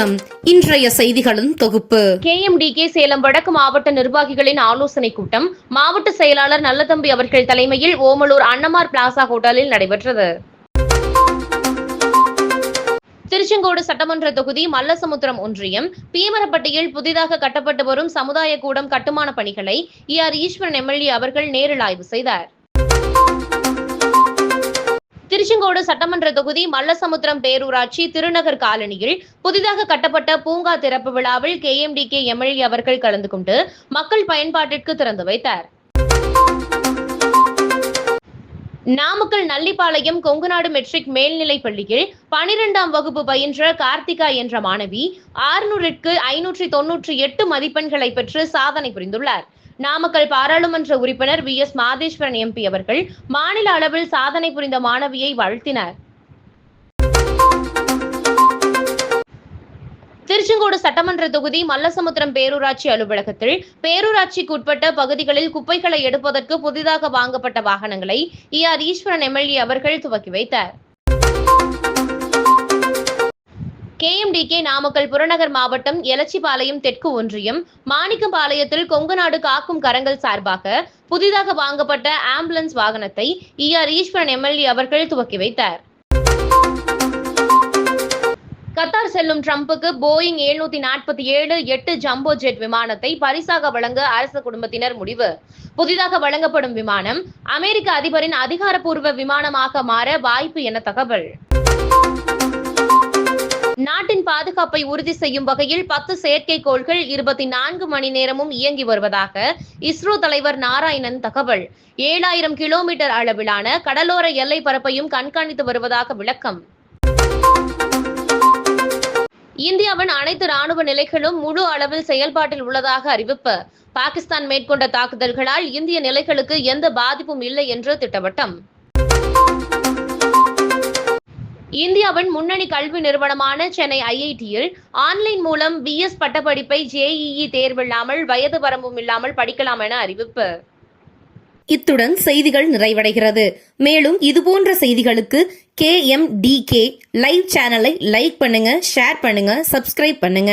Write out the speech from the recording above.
வணக்கம். இன்றைய செய்திகளின் தொகுப்பு. கேஎம்டிகே சேலம் வடக்கு மாவட்ட நிர்வாகிகளின் ஆலோசனைக் கூட்டம் மாவட்ட செயலாளர் நல்லதம்பி அவர்கள் தலைமையில் ஓமலூர் அன்னமார் பிளாசா ஹோட்டலில் நடைபெற்றது. திருச்செங்கோடு சட்டமன்ற தொகுதி மல்லசமுத்திரம் ஒன்றியம் பீமரப்பட்டியில் புதிதாக கட்டப்பட்டு வரும் சமுதாய கூடம் கட்டுமான பணிகளை இ ஆர் ஈஸ்வரன் எம்எல்ஏ அவர்கள் நேரில் ஆய்வு செய்தார். ஈரோடு சட்டமன்ற தொகுதி மல்லசமுத்திரம் பேரூராட்சி திருநகர் காலனியில் புதிதாக கட்டப்பட்ட பூங்கா திறப்பு விழாவில் K M D K MLA அவர்கள் கலந்து கொண்டு மக்கள் பயன்பாட்டிற்கு திறந்து வைத்தார். நாமக்கல் நல்லிப்பாளையம் கொங்குநாடு மெட்ரிக் மேல்நிலைப் பள்ளியில் பனிரெண்டாம் வகுப்பு பயின்ற கார்த்திகா என்ற மாணவி ஆறுநூறுக்கு ஐநூற்றி தொன்னூற்றி எட்டு மதிப்பெண்களை பெற்று சாதனை புரிந்துள்ளார். நாமக்கல் பாராளுமன்ற உறுப்பினர் வி எஸ் மாதேஸ்வரன் எம்பி அவர்கள் மாநில அளவில் சாதனை புரிந்த மாணவியை வாழ்த்தினர். திருச்செங்கோடு சட்டமன்ற தொகுதி மல்லசமுத்திரம் பேரூராட்சி அலுவலகத்தில் பேரூராட்சிக்கு உட்பட்ட பகுதிகளில் குப்பைகளை எடுப்பதற்கு புதிதாக வாங்கப்பட்ட வாகனங்களை இ ஆர் ஈஸ்வரன் எம்எல்ஏ அவர்கள் துவக்கி வைத்தார். டிஎம்டிகே நாமக்கல் புறநகர் மாவட்டம் எலச்சிபாளையம் தெற்கு ஒன்றியம் மாணிக்கம்பாளையத்தில் கொங்குநாடு காக்கும் கரங்கள் சார்பாக புதிதாக வாங்கப்பட்ட ஆம்புலன்ஸ் வாகனத்தை இ ஆர் ஈஸ்வரன் எம்எல்ஏ அவர்கள் துவக்கி வைத்தார். கத்தார் செல்லும் ட்ரம்புக்கு போயிங் எழுநூத்தி நாற்பத்தி ஏழு எட்டு ஜம்போ ஜெட் விமானத்தை பரிசாக வழங்க அரச குடும்பத்தினர் முடிவு. புதிதாக வழங்கப்படும் விமானம் அமெரிக்க அதிபரின் அதிகாரப்பூர்வ விமானமாக மாற வாய்ப்பு என தகவல். பாதுகாப்பை உறுதி செய்யும் வகையில் பத்து செயற்கைக்கோள்கள் இருபத்தி நான்கு மணி நேரமும் இயங்கி வருவதாக இஸ்ரோ தலைவர் நாராயணன் தகவல். ஏழாயிரம் கிலோமீட்டர் அளவிலான கடலோர எல்லை பரப்பையும் கண்காணித்து வருவதாக விளக்கம். இந்தியாவின் அனைத்து ராணுவ நிலைகளும் முழு அளவில் செயல்பாட்டில் உள்ளதாக அறிவிப்பு. பாகிஸ்தான் மேற்கொண்ட தாக்குதல்களால் இந்திய நிலைகளுக்கு எந்த பாதிப்பும் இல்லை என்று திட்டவட்டம். இந்தியாவின் முன்னணி கல்வி நிறுவனமான சென்னை ஐஐடியில் ஆன்லைன் மூலம் பிஎஸ் பட்டப்படிப்பை ஜேஇஇ தேர்வில்லாமல் வயது வரம்பும் இல்லாமல் படிக்கலாம் என அறிவிப்பு. இத்துடன் செய்திகள் நிறைவடைகிறது. மேலும் இதுபோன்ற செய்திகளுக்கு K M D K live சேனலை லைக் பண்ணுங்க ஷேர் பண்ணுங்க சப்ஸ்கிரைப் பண்ணுங்க.